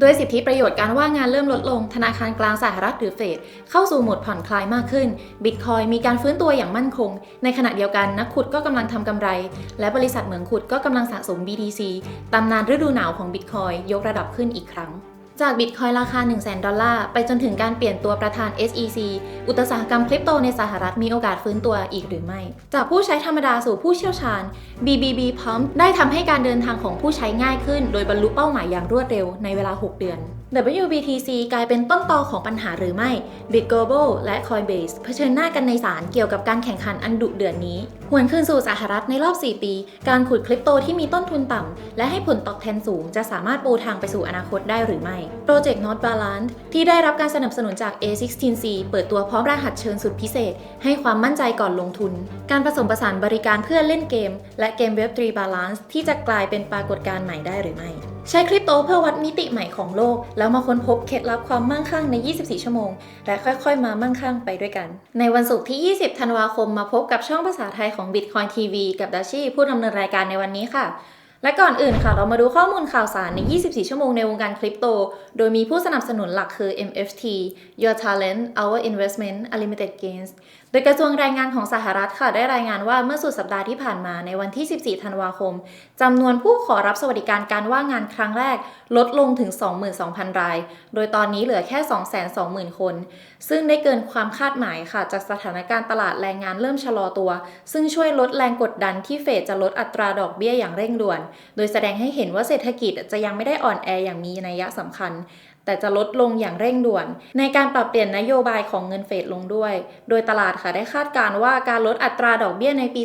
โดยสิทธิประโยชน์การว่างงานเริ่มลดลง ธนาคารกลางสหรัฐหรือเฟดเข้าสู่โหมดผ่อนคลายมากขึ้น บิตคอยมีการฟื้นตัวอย่างมั่นคง ในขณะเดียวกันนักขุดก็กำลังทำกำไร และบริษัทเหมืองขุดก็กำลังสะสม BTC ตำนานฤดูหนาวของบิตคอยยกระดับขึ้นอีกครั้ง จากบิตคอยราคา 1 0 0 0 0 ดอลลาร์ไปจนถึงการเปลี่ยนตัวประธาน SEC อุตสาหกรรมคริปโตในสหรัฐมีโอกาสฟื้นตัวอีกหรือไม่ จากผู้ใช้ธรรมดาสู่ผู้เชี่ยวชาญ BBB Pump ได้ทำให้การเดินทางของผู้ใช้ง่ายขึ้น โดยบรรลุเป้าหมายอย่างรวดเร็วในเวลา 6 เดือน WBTC กลายเป็นต้นตอของปัญหาหรือไม่ Bit Global และ Coinbase เผชิญหน้ากันในศาลเกี่ยวกับการแข่งขันอันดุเดือดนนี้ หวนคืนสู่สหรัฐในรอบ 4 ปี การขุดคริปโตที่มีต้นทุนต่ำ และให้ผลตอบแทนสูง จะสามารถปูทางไปสู่อนาคตได้หรือไม่ Project Not Balance ที่ได้รับการสนับสนุนจาก A16C เปิดตัวพร้อมรหัสเชิญสุดพิเศษ ให้ความมั่นใจก่อนลงทุน การผสมผสานบริการเพื่อเล่นเกม และเกม Web3 Balance ที่จะกลายเป็นปรากฏการณ์ใหม่ได้หรือไม่ใช้คริปโตเพื่อวัดมิติใหม่ของโลก แล้วมาค้นพบเคล็ดลับความมั่งคั่งใน 24 ชั่วโมง และค่อยๆ มามั่งคั่งไปด้วยกัน ในวันศุกร์ที่ 20 ธันวาคมมาพบกับช่องภาษาไทยของ Bitcoin TV กับดัชชี่ผู้ดำเนินรายการในวันนี้ค่ะ และก่อนอื่นค่ะ เรามาดูข้อมูลข่าวสารใน 24 ชั่วโมงในวงการคริปโต โดยมีผู้สนับสนุนหลักคือ MFT Your Talent Our Investment Unlimited Gains โดยกระทรวงแรงงานของสหรัฐค่ะได้รายงานว่าเมื่อสุดสัปดาห์ที่ผ่านมาในวันที่ 14 ธันวาคมจำนวนผู้ขอรับสวัสดิการการว่างงานครั้งแรก ลดลงถึง 22,000 ราย โดยตอนนี้เหลือแค่ 220,000 คน ซึ่งได้เกินความคาดหมายค่ะจากสถานการณ์ตลาดแรงงานเริ่มชะลอตัว ซึ่งช่วยลดแรงกดดันที่เฟดจะลดอัตราดอกเบี้ยอย่างเร่งด่วน โดยแสดงให้เห็นว่าเศรษฐกิจจะยังไม่ได้อ่อนแออย่างมีนัยสำคัญ แต่จะลดลงอย่างเร่งด่วน ในการปรับเปลี่ยนนโยบายของเงินเฟดลงด้วย โดยตลาดค่ะได้คาดการว่าการลดอัตราดอกเบี้ยในปี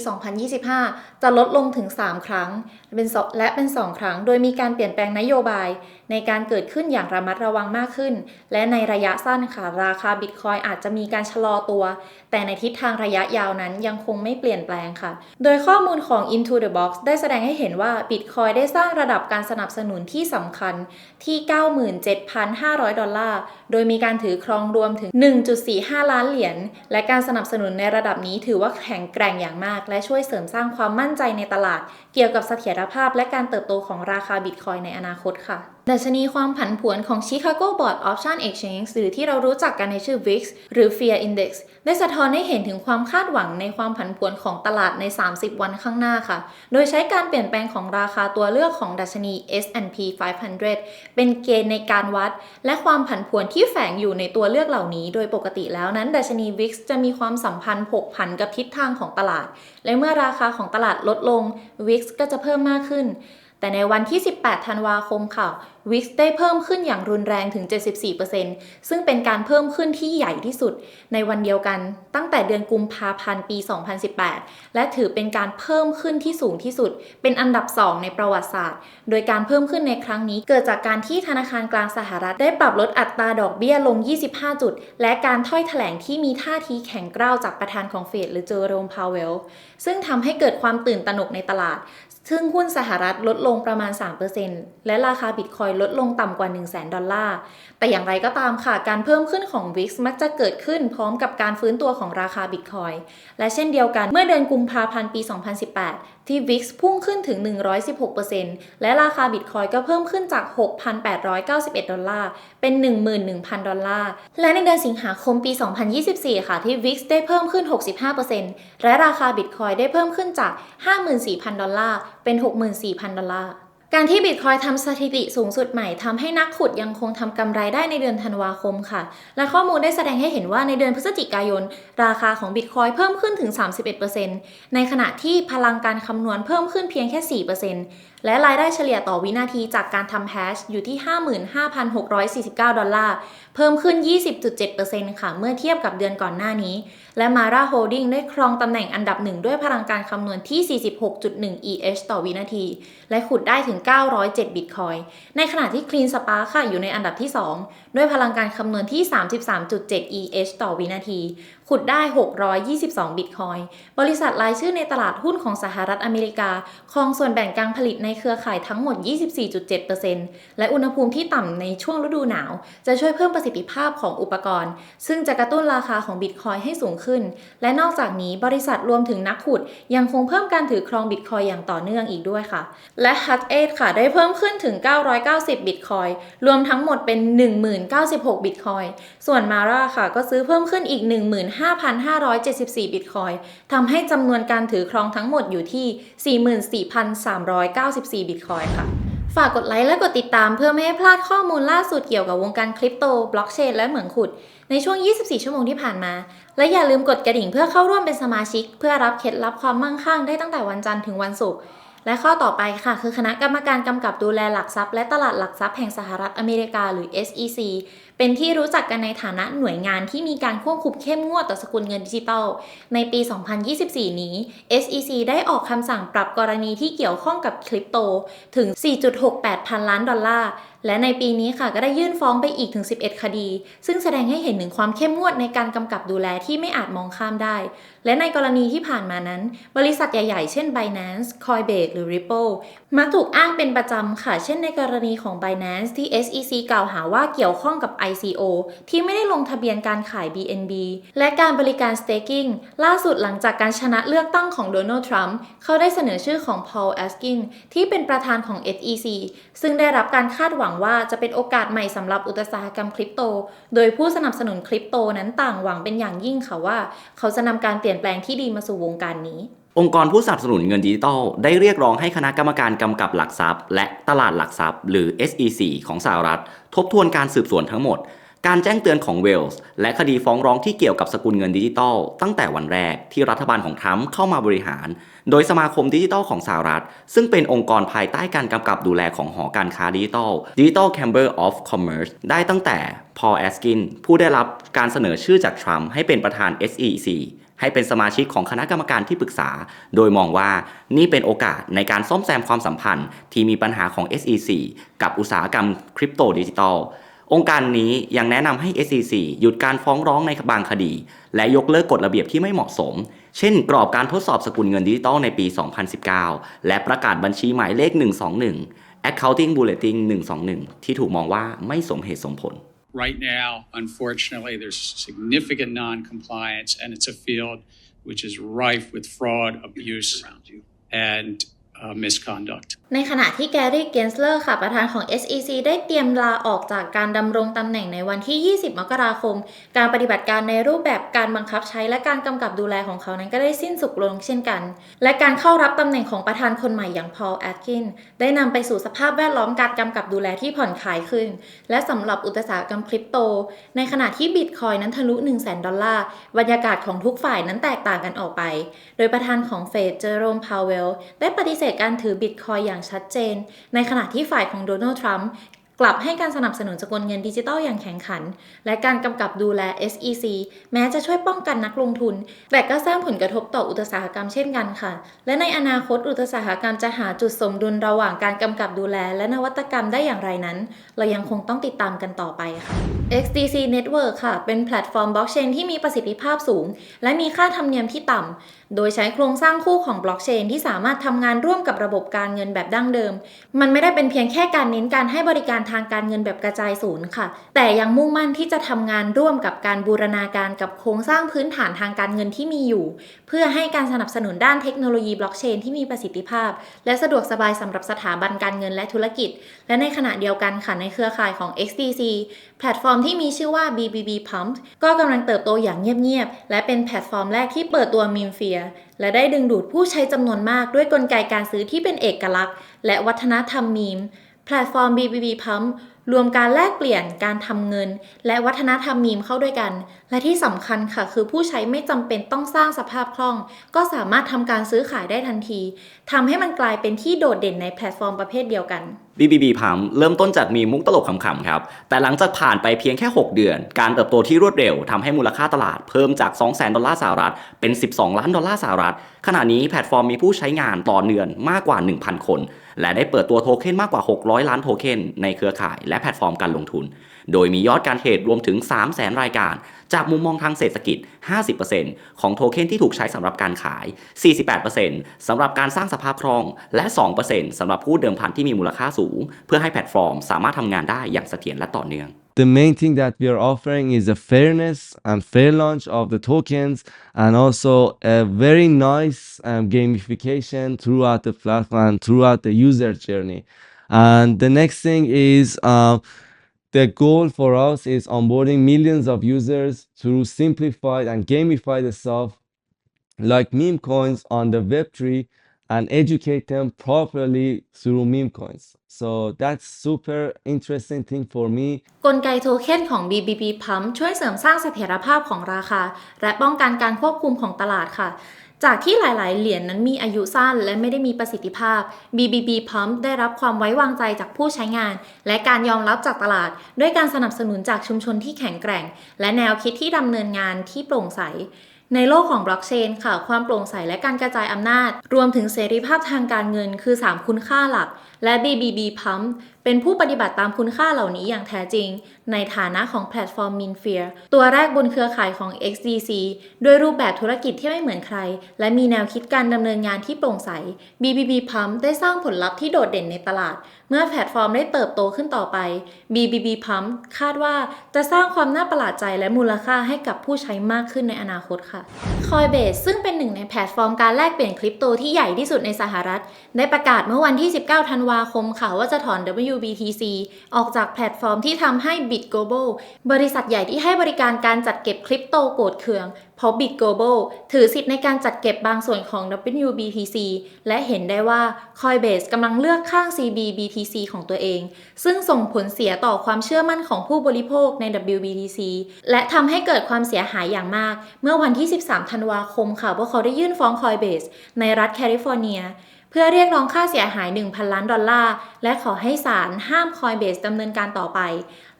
2025 จะลดลงถึง 3 ครั้งเป็นสองและเป็น 2 ครั้ง โดยมีการเปลี่ยนแปลงนโยบายในการเกิดขึ้นอย่างระมัดระวังมากขึ้น และในระยะสั้นค่ะราคาบิตคอยอาจจะมีการชะลอตัว แต่ในทิศทางระยะยาวนั้นยังคงไม่เปลี่ยนแปลงค่ะ โดยข้อมูลของ Into the Box ได้แสดงให้เห็นว่าบิตคอยได้สร้างระดับการสนับสนุนที่สำคัญที่ 97,500 ดอลลาร์ โดยมีการถือครองรวมถึง 1.45 ล้านเหรียญ และการสนับสนุนในระดับนี้ถือว่าแข็งแกร่งอย่างมาก และช่วยเสริมสร้างความมั่นใจในตลาด เกี่ยวกับเสถียรภาพและการเติบโตของราคาบิตคอยในอนาคตค่ะดัชนีความผันผวนของ Chicago Board Option Exchange หรือที่เรารู้จักกันในชื่อ VIX หรือ Fear Index ได้สะท้อนให้เห็นถึงความคาดหวังในความผันผวนของตลาดใน 30 วันข้างหน้าค่ะ โดยใช้การเปลี่ยนแปลงของราคาตัวเลือกของดัชนี S&P 500 เป็นเกณฑ์ในการวัด และความผันผวนที่แฝงอยู่ในตัวเลือกเหล่านี้ โดยปกติแล้วนั้น ดัชนี VIX จะมีความสัมพันธ์ผกผันกับทิศทางของตลาด และเมื่อราคาของตลาดลดลง VIX ก็จะเพิ่มมากขึ้น แต่ในวันที่ 18 ธันวาคมค่ะ วิกได้เพิ่มขึ้นอย่างรุนแรงถึง 74%ซึ่งเป็นการเพิ่มขึ้นที่ใหญ่ที่สุด ในวันเดียวกันตั้งแต่เดือนกุมภาพันธ์ปี 2018 และถือเป็นการเพิ่มขึ้นที่สูงที่สุด เป็นอันดับ 2 ในประวัติศาสตร์ โดยการเพิ่มขึ้นในครั้งนี้ เกิดจากการที่ธนาคารกลางสหรัฐได้ปรับลดอัตราดอกเบี้ยลง 25 จุด และการถ้อยแถลงที่มีท่าทีแข็งกร้าวจากประธานของเฟดหรือเจอโรมพาวเวลซึ่งทำให้เกิดความตื่นตระหนกในตลาด ซึ่งหุ้นสหรัฐลดลงประมาณ 3%และราคาบิตคอยลดลงต่ำกว่า 1 0 0 0 0 0ดอลลาร์ แต่อย่างไรก็ตามค่ะ การเพิ่มขึ้นของ VIX มักจะเกิดขึ้นพร้อมกับการฟื้นตัวของราคาบิตคอยและเช่นเดียวกันเมื่อเดือนกุมภาพันธ์ปี 2018 ที่ VIX พุ่งขึ้นถึง 116%และราคาบิตคอยก็เพิ่มขึ้นจาก 6,891 ดอลลาร์ เป็น 11,000 ดอลลาร์ และในเดือนสิงหาคมปี 2024 ค่ะที่ VIX ได้เพิ่มขึ้น 65%และราคาบิตคอยได้เพิ่มขึ้นจาก 54,000 ดอลลาร์ เป็น 64,000 ดอลลาร์ การที่บิตคอยทำสถิติสูงสุดใหม่ทำให้นักขุดยังคงทำกำไรได้ในเดือนธันวาคมค่ะ และข้อมูลได้แสดงให้เห็นว่าในเดือนพฤศจิกายน ราคาของบิตคอยเพิ่มขึ้นถึง 31%ในขณะที่พลังการคำนวณเพิ่มขึ้นเพียงแค่ 4% และรายได้เฉลี่ยต่อวินาทีจากการทำแฮชอยู่ที่ 55,649 ดอลลาร์ เพิ่มขึ้น 20.7%ค่ะ เมื่อเทียบกับเดือนก่อนหน้านี้ และ Mara Holding ได้ครองตำแหน่งอันดับหนึ่งด้วยพลังการคำนวณที่ 46.1 EH ต่อวินาที และขุดได้ถึง 907 บิตคอย ในขณะที่ Clean Spark ค่ะอยู่ในอันดับที่ 2 ด้วยพลังการคำนวณที่ 33.7 EH ต่อวินาทีขุดได้ 622 บิตคอยน์บริษัทรายชื่อในตลาดหุ้นของสหรัฐอเมริกา ครองส่วนแบ่งการผลิตในเครือข่ายทั้งหมด 24.7%และอุณหภูมิที่ต่ำในช่วงฤดูหนาว จะช่วยเพิ่มประสิทธิภาพของอุปกรณ์ ซึ่งจะกระตุ้นราคาของบิตคอยน์ให้สูงขึ้น และนอกจากนี้บริษัทรวมถึงนักขุด ยังคงเพิ่มการถือครองบิตคอยอย่างต่อเนื่องอีกด้วยค่ะ และ h u t 8ค่ะได้เพิ่มขึ้นถึง 990 บิตคอยน์รวมทั้งหมดเป็น 1096 บิตคอยน์ส่วน Mara ค่ะก็ซื้อเพิ่มขึ้นอีก15,574 บิตคอยทำให้จำนวนการถือครองทั้งหมดอยู่ที่ 44,394 บิตคอยค่ะ ฝากกดไลค์และกดติดตามเพื่อไม่ให้พลาดข้อมูลล่าสุดเกี่ยวกับวงการคริปโต บล็อกเชน และเหมืองขุด ในช่วง 24 ชั่วโมงที่ผ่านมา และอย่าลืมกดกระดิ่งเพื่อเข้าร่วมเป็นสมาชิก เพื่อรับเคล็ดลับความมั่งคั่งได้ตั้งแต่วันจันทร์ถึงวันศุกร์ และข้อต่อไปค่ะ คือคณะกรรมการกำกับดูแลหลักทรัพย์และตลาดหลักทรัพย์แห่งสหรัฐอเมริกาหรือ SEC เป็นที่รู้จักกันในฐานะหน่วยงานที่มีการควบคุมเข้มงวดต่อสกุลเงินดิจิทัลในปี 2024 นี้ SEC ได้ออกคำสั่งปรับกรณีที่เกี่ยวข้องกับคริปโตถึง 4.68 พันล้านดอลลาร์ และในปีนี้ค่ะก็ได้ยื่นฟ้องไปอีกถึง 11 คดี ซึ่งแสดงให้เห็นถึงความเข้มงวดในการกำกับดูแลที่ไม่อาจมองข้ามได้ และในกรณีที่ผ่านมานั้น บริษัทใหญ่ๆ เช่น Binance, Coinbase หรือ Ripple มักถูกอ้างเป็นประจำค่ะ เช่นในกรณีของ Binance ที่ SEC กล่าวหาว่าเกี่ยวข้องกับ ICO ที่ไม่ได้ลงทะเบียนการขาย BNB และการบริการ staking ล่าสุดหลังจากการชนะเลือกตั้งของโดนัลด์ทรัมป์เขาได้เสนอชื่อของ Paul Askin ที่เป็นประธานของ SEC ซึ่งได้รับการคาดหวังว่าจะเป็นโอกาสใหม่สำหรับอุตสาหกรรมคริปโต โดยผู้สนับสนุนคริปโตนั้นต่างหวังเป็นอย่างยิ่งค่ะว่า เขาจะนำการเปลี่ยนแปลงที่ดีมาสู่วงการนี้องค์กรผู้สนับสนุนเงินดิจิทัล ได้เรียกร้องให้คณะกรรมการกำกับหลักทรัพย์ และตลาดหลักทรัพย์ หรือ SEC ของสหรัฐ ทบทวนการสืบสวนทั้งหมด การแจ้งเตือนของเวลส์และคดีฟ้องร้องที่เกี่ยวกับสกุลเงินดิจิทัล ตั้งแต่วันแรกที่รัฐบาลของทรัมป์เข้ามาบริหาร โดยสมาคมดิจิทัลของสหรัฐ ซึ่งเป็นองค์กรภายใต้การกำกับดูแลของหอการค้าดิจิทัล Digital Chamber of Commerce ได้ตั้งแต่ Paul Askin ผู้ได้รับการเสนอชื่อจากทรัมป์ให้เป็นประธาน SEC ให้เป็นสมาชิกของคณะกรรมการที่ปรึกษา โดยมองว่านี่เป็นโอกาสในการซ่อมแซมความสัมพันธ์ที่มีปัญหาของ SEC กับอุตสาหกรรมคริปโตดิจิทัล องค์การนี้ยังแนะนำให้ SEC หยุดการฟ้องร้องในบางคดี และยกเลิกกฎระเบียบที่ไม่เหมาะสม เช่น กรอบการทดสอบสกุลเงินดิจิทัลในปี 2019 และประกาศบัญชีหมายเลข 121 Accounting Bulletin 121 ที่ถูกมองว่าไม่สมเหตุสมผล Right now, unfortunately, there's significant non-compliance, and it's a field which is rife with fraud, abuse, and uh, misconduct. ในขณะที่แกรี่เกนสเลอร์ค่ะ ประธานของ SEC ได้เตรียมลาออกจากการดำรงตำแหน่งในวันที่ 20 มกราคม การปฏิบัติการในรูปแบบการบังคับใช้และการกำกับดูแลของเขานั้นก็ได้สิ้นสุดลงเช่นกัน และการเข้ารับตำแหน่งของประธานคนใหม่อย่างพอลแอดกินได้นำไปสู่สภาพแวดล้อมการกำกับดูแลที่ผ่อนคลายขึ้น และสำหรับอุตสาหกรรมคริปโต ในขณะที่บิตคอยนั้นทะลุ 1 0 0 0 0แดอลลาร์บรรยากาศของทุกฝ่ายนั้นแตกต่างกันออกไป โดยประธานของเฟดเจอโรมพาวเวลได้ปฏิเสธการถือบิตคอยอย่างชัดเจน ในขณะที่ฝ่ายของโดนัลด์ทรัมป์กลับให้การสนับสนุนสกุลเงินดิจิทัลอย่างแข็งขัน และการกำกับดูแล SEC แม้จะช่วยป้องกันนักลงทุน แต่ก็สร้างผลกระทบต่ออุตสาหกรรมเช่นกันค่ะ และในอนาคตอุตสาหกรรมจะหาจุดสมดุลระหว่างการกำกับดูแล และนวัตกรรมได้อย่างไรนั้น เรายังคงต้องติดตามกันต่อไปค่ะ XDC Network ค่ะ เป็นแพลตฟอร์มบล็อกเชนที่มีประสิทธิภาพสูง และมีค่าธรรมเนียมที่ต่ำโดยใช้โครงสร้างคู่ของบล็อกเชนที่สามารถทำงานร่วมกับระบบการเงินแบบดั้งเดิม มันไม่ได้เป็นเพียงแค่การเน้นการให้บริการทางการเงินแบบกระจายศูนย์ค่ะ แต่ยังมุ่งมั่นที่จะทำงานร่วมกับการบูรณาการกับโครงสร้างพื้นฐานทางการเงินที่มีอยู่ เพื่อให้การสนับสนุนด้านเทคโนโลยีบล็อกเชนที่มีประสิทธิภาพ และสะดวกสบายสำหรับสถาบันการเงินและธุรกิจ และในขณะเดียวกันค่ะในเครือข่ายของ XDC แพลตฟอร์มที่มีชื่อว่า BBB Pump ก็กำลังเติบโตอย่างเงียบๆและเป็นแพลตฟอร์มแรกที่เปิดตัวมีมเฟียและได้ดึงดูดผู้ใช้จำนวนมากด้วยกลไกการซื้อที่เป็นเอกลักษณ์ และวัฒนธรรมมีม แพลตฟอร์ม BBB Pump รวมการแลกเปลี่ยนการทำเงิน และวัฒนธรรมมีมเข้าด้วยกันและที่สำคัญค่ะ คือผู้ใช้ไม่จำเป็นต้องสร้างสภาพคล่อง ก็สามารถทำการซื้อขายได้ทันทีทำให้มันกลายเป็นที่โดดเด่นในแพลตฟอร์มประเภทเดียวกัน BBB Pump เริ่มต้นจากมีมุกตลกขำๆครับ แต่หลังจากผ่านไปเพียงแค่ 6 เดือน การเติบโตที่รวดเร็วทำให้มูลค่าตลาดเพิ่มจาก 200,000 ดอลลาร์สหรัฐ เป็น 12 ล้านดอลลาร์สหรัฐ ขณะนี้แพลตฟอร์มมีผู้ใช้งานต่อเดือนมากกว่า 1,000 คน และได้เปิดตัวโทเค็นมากกว่า 600 ล้านโทเค็นในเครือข่ายและแพลตฟอร์มการลงทุน โดยมียอดการเทรดรวมถึง 300,000รายการ จากมุมมองทางเศรษฐกิจ 50%ของโทเค็นที่ถูกใช้สำหรับการขาย 48%สำหรับการสร้างสภาพคล่อง และ 2%สำหรับผู้เดิมพันที่มีมูลค่าสูง เพื่อให้แพลตฟอร์มสามารถทำงานได้อย่างเสถียรและต่อเนื่อง The main thing that we are offering is the fairness and fair launch of the tokens and also a very nice um, gamification throughout the platform and throughout the user journey. And the next thing is uh, the goal for us is onboarding millions of users through simplified and gamified stuff like meme coins on the Web3 and educate them properly through meme coins. So that's super interesting thing for me กลไกโทเค็นของ BBB Pump ช่วยเสริมสร้างเสถียรภาพของราคา และป้องกันการควบคุมของตลาดค่ะ จากที่หลาย ๆ เหรียญนั้นมีอายุสั้นและไม่ได้มีประสิทธิภาพ BBB Pump ได้รับความไว้วางใจจากผู้ใช้งาน และการยอมรับจากตลาด ด้วยการสนับสนุนจากชุมชนที่แข็งแกร่ง และแนวคิดที่ดำเนินงานที่โปร่งใส ในโลกของบล็อกเชนค่ะ ความโปร่งใสและการกระจายอำนาจ รวมถึงเสรีภาพทางการเงิน คือ 3 คุณค่าหลัก และ BBB Pump เป็นผู้ปฏิบัติตามคุณค่าเหล่านี้อย่างแท้จริง ในฐานะของแพลตฟอร์ม Minfear ตัวแรกบนเครือข่ายของ XDC ด้วยรูปแบบธุรกิจที่ไม่เหมือนใคร และมีแนวคิดการดำเนินงานที่โปร่งใส BBB Pump ได้สร้างผลลัพธ์ที่โดดเด่นในตลาด เมื่อแพลตฟอร์มได้เติบโตขึ้นต่อไป BBB Pump คาดว่าจะสร้างความน่าประหลาดใจและมูลค่าให้กับผู้ใช้มากขึ้นในอนาคตค่ะ Coinbase ซึ่งเป็นหนึ่งในแพลตฟอร์มการแลกเปลี่ยนคริปโตที่ใหญ่ที่สุดในสหรัฐ ได้ประกาศเมื่อวันที่ 19 ธันวาคมค่ะว่าจะถอน WBTC ออกจากแพลตฟอร์มที่ทำให้ Bit Global บริษัทใหญ่ที่ให้บริการการจัดเก็บคริปโตโกดเคืองเพราะ Bit Global ถือสิทธิ์ในการจัดเก็บบางส่วนของ WBTC และเห็นได้ว่า Coinbase กำลังเลือกข้าง CBBTC ของตัวเอง ซึ่งส่งผลเสียต่อความเชื่อมั่นของผู้บริโภคใน WBTC และทำให้เกิดความเสียหายอย่างมาก เมื่อวันที่ 13 ธันวาคมค่ะว่าเขาได้ยื่นฟ้อง Coinbase ในรัฐแคลิฟอร์เนียเพื่อเรียกร้องค่าเสียหาย 1,000 ล้านดอลลาร์ และขอให้ศาลห้าม Coinbase ดำเนินการต่อไป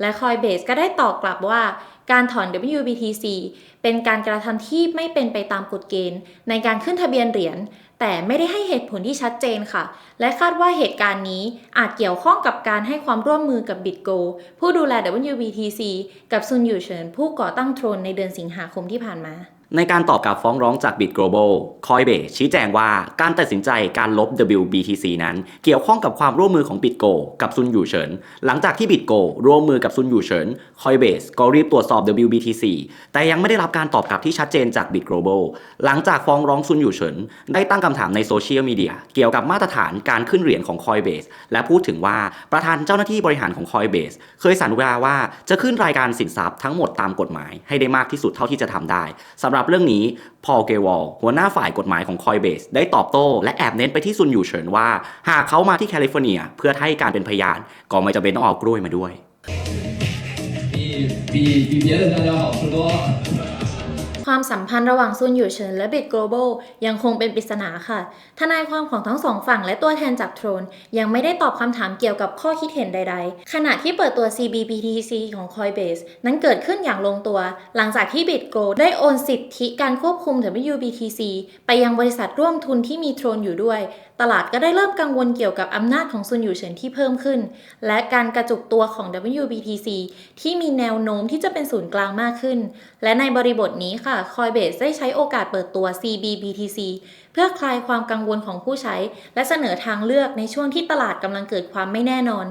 และ Coinbase ก็ได้ตอบกลับว่า การถอน WBTC เป็นการกระทำที่ไม่เป็นไปตามกฎเกณฑ์ ในการขึ้นทะเบียนเหรียญ แต่ไม่ได้ให้เหตุผลที่ชัดเจนค่ะ และคาดว่าเหตุการณ์นี้อาจเกี่ยวข้องกับการให้ความร่วมมือกับ BitGo ผู้ดูแล WBTC กับซุนยูเฉินผู้ก่อตั้งโทรนในเดือนสิงหาคมที่ผ่านมา ในการตอบกลับฟ้องร้องจาก Bit Global Coinbase ชี้แจงว่าการตัดสินใจการลบ WBTC นั้นเกี่ยวข้องกับความร่วมมือของ BitGo กับซุนอยู่เฉิน หลังจากที่ BitGo ร่วมมือกับซุนอยู่เฉิน Coinbase ก็รีบตรวจสอบ WBTC แต่ยังไม่ได้รับการตอบกลับที่ชัดเจนจาก Bit Global หลังจากฟ้องร้องซุนอยู่เฉิน ได้ตั้งคำถามในโซเชียลมีเดียเกี่ยวกับมาตรฐานการขึ้นเหรียญของ Coinbase และพูดถึงว่าประธานเจ้าหน้าที่บริหารของ Coinbase เคยสัญญาว่าจะขึ้นรายการสินทรัพย์ทั้งหมดตามกฎหมายให้ได้มากที่สุดเท่าที่จะทำได้สำหรับเรื่องนี้ พอลเกวอลหัวหน้าฝ่ายกฎหมายของ Coinbase ได้ตอบโต้ และแอบเน้นไปที่ซุนอยู่เฉินว่า หากเขามาที่แคลิฟอร์เนีย เพื่อให้การเป็นพยาน ก็ไม่จำเป็นต้องเอากล้วยมาด้วย 比比比别的香蕉好吃多了。 ความสัมพันธ์ระหว่างซุนอยู่เฉินและ Bit Global ยังคงเป็นปริศนาค่ะ ทนายความของทั้งสองฝั่งและตัวแทนจากโทรน ยังไม่ได้ตอบคำถามเกี่ยวกับข้อคิดเห็นใด ๆ ขณะที่เปิดตัว CBBTC ของ Coinbase นั้นเกิดขึ้นอย่างลงตัว หลังจากที่ BitGo ได้โอนสิทธิการควบคุม WBTC ไปยังบริษัทร่วมทุนที่มีโทรนอยู่ด้วย ตลาดก็ได้เริ่มกังวลเกี่ยวกับอำนาจของซุนอยู่เฉินที่เพิ่มขึ้น และการกระจุกตัวของ WBTC ที่มีแนวโน้มที่จะเป็นศูนย์กลางมากขึ้น และในบริบทนี้ค่ะ Coinbase ได้ใช้โอกาสเปิดตัว CBBTC เพื่อคลายความกังวลของผู้ใช้ และเสนอทางเลือกในช่วงที่ตลาดกำลังเกิดความไม่แน่นอน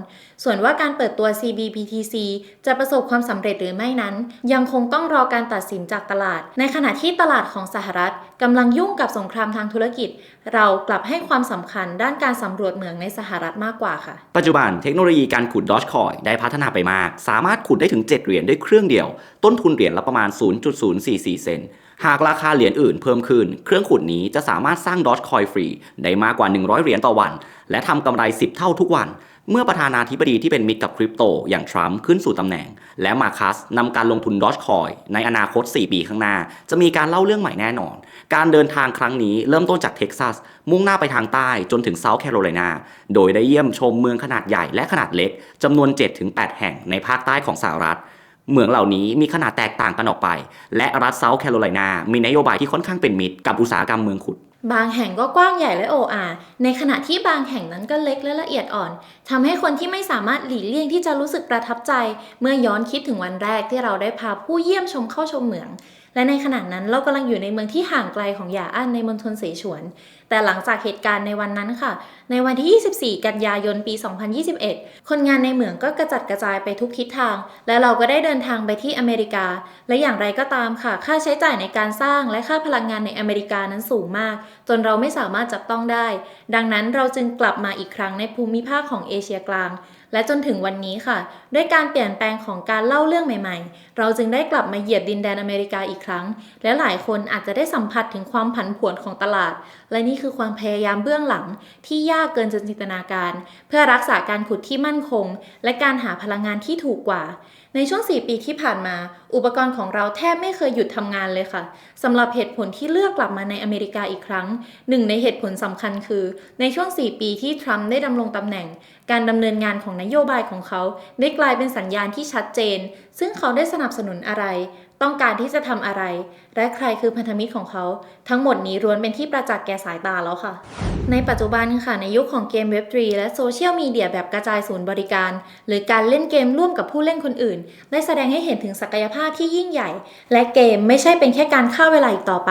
ส่วนว่าการเปิดตัว CBBTC จะประสบความสำเร็จหรือไม่นั้น ยังคงต้องรอการตัดสินจากตลาด ในขณะที่ตลาดของสหรัฐกำลังยุ่งกับสงครามทางธุรกิจ เรากลับให้ความสำคัญด้านการสำรวจเหมืองในสหรัฐมากกว่าค่ะ ปัจจุบันเทคโนโลยีการขุด Dogecoin ได้พัฒนาไปมาก สามารถขุดได้ถึง 7 เหรียญด้วยเครื่องเดียว ต้นทุนเหรียญละประมาณ 0.044 เซนต์ หากราคาเหรียญอื่นเพิ่มขึ้น เครื่องขุดนี้จะสามารถสร้าง Dogecoin ฟรีได้มากกว่า 100 เหรียญต่อวัน และทำกำไร 10 เท่าทุกวัน เมื่อประธานาธิบดีที่เป็นมิตรกับคริปโต อย่างทรัมป์ขึ้นสู่ตำแหน่ง และมาคัสนำการลงทุนดอ g คอยในอนาคต 4 ปีข้างหน้า จะมีการเล่าเรื่องใหม่แน่นอน การเดินทางครั้งนี้เริ่มต้นจากเท็กซัส มุ่งหน้าไปทางใต้จนถึงเซาท์แคโรไลนาโดยได้เยี่ยมชมเมืองขนาดใหญ่และขนาดเล็กจำนวน 7-8 แห่งในภาคใต้ของสหรัฐ เมืองเหล่านี้มีขนาดแตกต่างกันออกไป และรัฐเซาท์แคโรไลนา มีนโยบายที่ค่อนข้างเป็นมิตรกับอุตสาหกรรมเมืองขุด บางแห่งก็กว้างใหญ่และโออาในขณะที่บางแห่งนั้นก็เล็กและละเอียดอ่อนทำให้คนที่ไม่สามารถหลีกเลี่ยงที่จะรู้สึกประทับใจ เมื่อย้อนคิดถึงวันแรกที่เราได้พาผู้เยี่ยมชมเข้าชมเหมือง และในขณะนั้นเรากำลังอยู่ในเมืองที่ห่างไกลของหยาอั้นในมณฑลเสฉวน แต่หลังจากเหตุการณ์ในวันนั้นค่ะ ในวันที่ 24 กันยายนปี 2021 คนงานในเหมืองก็กระจัดกระจายไปทุกทิศทาง และเราก็ได้เดินทางไปที่อเมริกา และอย่างไรก็ตามค่ะ ค่าใช้จ่ายในการสร้างและค่าพลังงานในอเมริกานั้นสูงมาก จนเราไม่สามารถจับต้องได้ ดังนั้นเราจึงกลับมาอีกครั้งในภูมิภาคของเอเชียกลาง และจนถึงวันนี้ค่ะ ด้วยการเปลี่ยนแปลงของการเล่าเรื่องใหม่ๆ เราจึงได้กลับมาเหยียบดินแดนอเมริกาอีกครั้ง และหลายคนอาจจะได้สัมผัสถึงความผันผวนของตลาด และนี่คือความพยายามเบื้องหลังที่ยากเกินจะจินตนาการ เพื่อรักษาการขุดที่มั่นคง และการหาพลังงานที่ถูกกว่า ในช่วง 4 ปีที่ผ่านมา อุปกรณ์ของเราแทบไม่เคยหยุดทำงานเลยค่ะสำหรับเหตุผลที่เลือกกลับมาในอเมริกาอีกครั้ง หนึ่งในเหตุผลสำคัญคือ ในช่วง 4 ปีที่ทรัมป์ได้ดำรงตำแหน่ง การดำเนินงานของนโยบายของเขา ได้กลายเป็นสัญญาณที่ชัดเจน ซึ่งเขาได้สนับสนุนอะไร ต้องการที่จะทำอะไร และใครคือพันธมิตรของเขา ทั้งหมดนี้ล้วนเป็นที่ประจักษ์แก่สายตาแล้วค่ะ ในปัจจุบันค่ะในยุคของเกมเว็บ3และโซเชียลมีเดียแบบกระจายศูนย์บริการ หรือการเล่นเกมร่วมกับผู้เล่นคนอื่น ได้แสดงให้เห็นถึงศักยภาพที่ยิ่งใหญ่ และเกมไม่ใช่เป็นแค่การฆ่าเวลาอีกต่อไป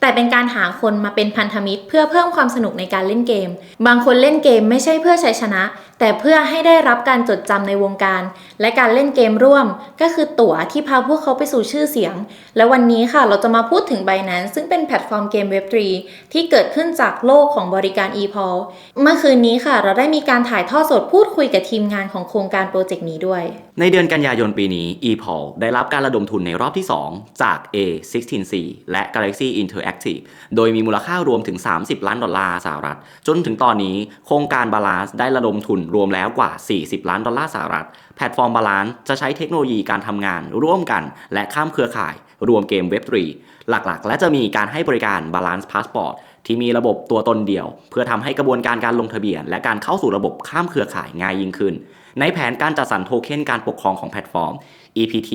แต่เป็นการหาคนมาเป็นพันธมิตร เพื่อเพิ่มความสนุกในการเล่นเกม บางคนเล่นเกมไม่ใช่เพื่อชัยชนะ แต่เพื่อให้ได้รับการจดจำในวงการ และการเล่นเกมร่วม ก็คือตั๋วที่พาพวกเขาไปสู่ชื่อเสียง และวันนี้ค่ะเราจะมาพูดถึง Binance ซึ่งเป็นแพลตฟอร์มเกมเว็บ3ที่เกิดขึ้นจากโลกของบริการ ePol เมื่อคืนนี้ค่ะ เราได้มีการถ่ายทอดสดพูดคุยกับทีมงานของโครงการโปรเจกต์นี้ด้วย ในเดือนกันยายนปีนี้ ePol ได้รับการระดมทุนในรอบที่ 2 จาก A16C และ Galaxy Interactive โดยมีมูลค่ารวมถึง 30 ล้านดอลลาร์สหรัฐ จนถึงตอนนี้โครงการ Balance ได้ระดมทุนรวมแล้วกว่า 40 ล้านดอลลาร์สหรัฐ แพลตฟอร์มบาลานซ์จะใช้เทคโนโลยีการทำงานร่วมกันและข้ามเครือข่าย รวมเกมเว็บ3หลักๆ และจะมีการให้บริการ Balance Passport ที่มีระบบตัวตนเดียว เพื่อทำให้กระบวนการการลงทะเบียน และการเข้าสู่ระบบข้ามเครือข่ายง่ายยิ่งขึ้น ในแผนการจัดสรรโทเค็นการปกครองของแพลตฟอร์ม EPT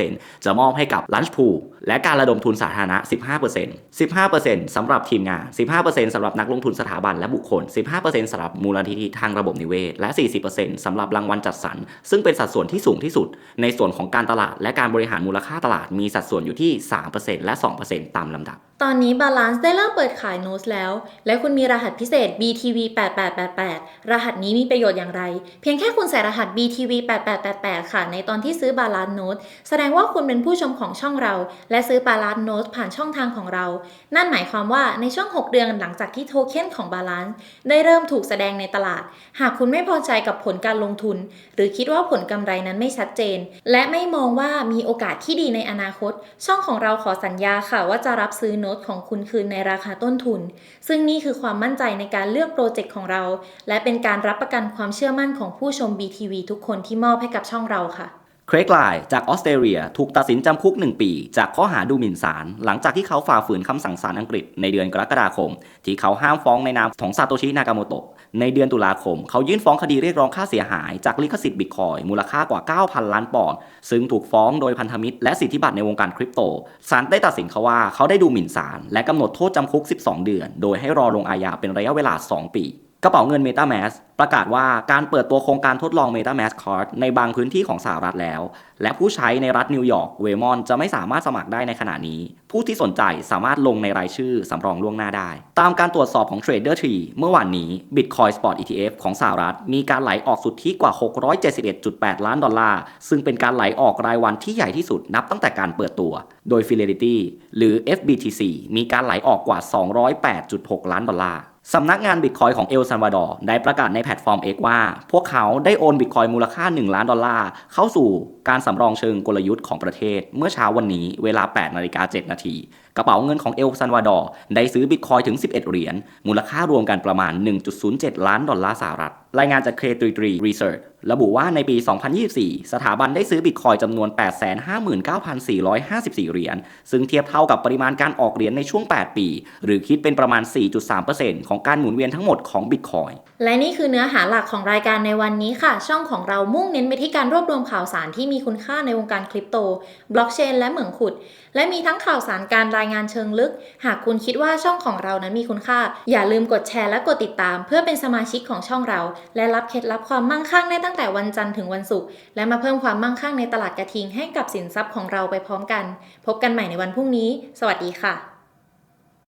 10%จะมอบให้กับ Lunch Pool และการระดมทุนสาธารณะ 15% 15%สำหรับทีมงาน 15%สำหรับนักลงทุนสถาบันและบุคคล 15%สำหรับมูลนิธิทางระบบนิเวศ และ 40%สำหรับรางวัลจัดสรร ซึ่งเป็นสัดส่วนที่สูงที่สุด ในส่วนของการตลาดและการบริหารมูลค่าตลาดมีสัดส่วนอยู่ที่ 3%และ 2%ตามลำดับ ตอนนี้ Balance ได้เริ่มเปิดขายโน้ตแล้ว และคุณมีรหัสพิเศษ BTV 8888รหัสนี้มีประโยชน์อย่างไร เพียงแค่คุณใส่รหัส BTV 8888ค่ะในตอนที่ซื้อบาล Balance Note แสดงว่าคุณเป็นผู้ชมของช่องเรา และซื้อ Balance Note ผ่านช่องทางของเรา นั่นหมายความว่าในช่วง 6 เดือนหลังจากที่โทเค็นของ Balance ได้เริ่มถูกแสดงในตลาด หากคุณไม่พอใจกับผลการลงทุน หรือคิดว่าผลกำไรนั้นไม่ชัดเจน และไม่มองว่ามีโอกาสที่ดีในอนาคต ช่องของเราขอสัญญาค่ะว่าจะรับซื้อโน้ตของคุณคืนในราคาต้นทุน ซึ่งนี่คือความมั่นใจในการเลือกโปรเจกต์ของเรา และเป็นการรับประกันความเชื่อมั่นของผู้ชม BTV ทุกคนที่มอบให้กับช่องเราค่ะ เครกไลน์จากออสเตรเลียถูกตัดสินจำคุก 1 ปี จากข้อหาดูหมิ่นศาลหลังจากที่เขาฝ่าฝืนคำสั่งศาลอังกฤษในเดือนกรกฎาคม ที่เขาห้ามฟ้องในนามของซาโตชินากาโมโตะในเดือนตุลาคม เขายื่นฟ้องคดีเรียกร้องค่าเสียหายจากลิขสิทธิ์บิตคอยมูลค่ากว่า 9,000 ล้านปอนด์ซึ่งถูกฟ้องโดยพันธมิตรและสิทธิบัตรในวงการคริปโตศาลได้ตัดสินเขาว่าเขาได้ดูหมิ่นศาลและกำหนดโทษจำคุก 12 เดือน โดยให้รอลงอาญาเป็นระยะเวลา 2 ปี กระเป๋าเงิน MetaMask ประกาศว่าการเปิดตัวโครงการทดลอง MetaMask Card ในบางพื้นที่ของสหรัฐแล้ว และผู้ใช้ในรัฐนิวยอร์กเวมอนจะไม่สามารถสมัครได้ในขณะนี้ ผู้ที่สนใจสามารถลงในรายชื่อสำรองล่วงหน้าได้ ตามการตรวจสอบของ Trader Tree เมื่อวานนี้ Bitcoin Spot ETF ของสหรัฐ มีการไหลออกสุทธิกว่า 671.8 ล้านดอลลาร์ ซึ่งเป็นการไหลออกรายวันที่ใหญ่ที่สุดนับตั้งแต่การเปิดตัว โดย Fidelity หรือ FBTC มีการไหลออกกว่า 208.6 ล้านดอลลาร์ สำนักงานบิตคอยของเอลซันวาดอร์ได้ประกาศในแพลตฟอร์ม X ว่า พวกเขาได้โอนบิตคอยมูลค่า 1 ล้านดอลลาร์เข้าสู่การสำรองเชิงกลยุทธ์ของประเทศ เมื่อเช้าวันนี้เวลา 8 นาฬิกา 7 นาที กระเป๋าเงินของเอลซันวาดอร์ได้ซื้อบิตคอยถึง 11 เหรียญ มูลค่ารวมกันประมาณ 1.07 ล้านดอลลาร์สหรัฐ รายงานจาก K33 Research ระบุว่าในปี 2024 สถาบันได้ซื้อบิตคอยจำนวน 859,454 เหรียญ ซึ่งเทียบเท่ากับปริมาณการออกเหรียญในช่วง 8 ปี หรือคิดเป็นประมาณ 4.3%ของการหมุนเวียนทั้งหมดของบิตคอยและนี่คือเนื้อหาหลักของรายการในวันนี้ค่ะ ช่องของเรามุ่งเน้นไปที่การรวบรวมข่าวสารที่มีคุณค่าในวงการคริปโต บล็อกเชน และเหมืองขุด และมีทั้งข่าวสารการรายงานเชิงลึก หากคุณคิดว่าช่องของเรานั้นมีคุณค่า อย่าลืมกดแชร์และกดติดตาม เพื่อเป็นสมาชิกของช่องเรา และรับเคล็ดลับความมั่งคั่งได้ตั้งแต่วันจันทร์ถึงวันศุกร์และมาเพิ่มความมั่งคั่งในตลาดกระทิงให้กับสินทรัพย์ของเราไปพร้อมกัน พบกันใหม่ในวันพรุ่งนี้ สวัสดีค่ะ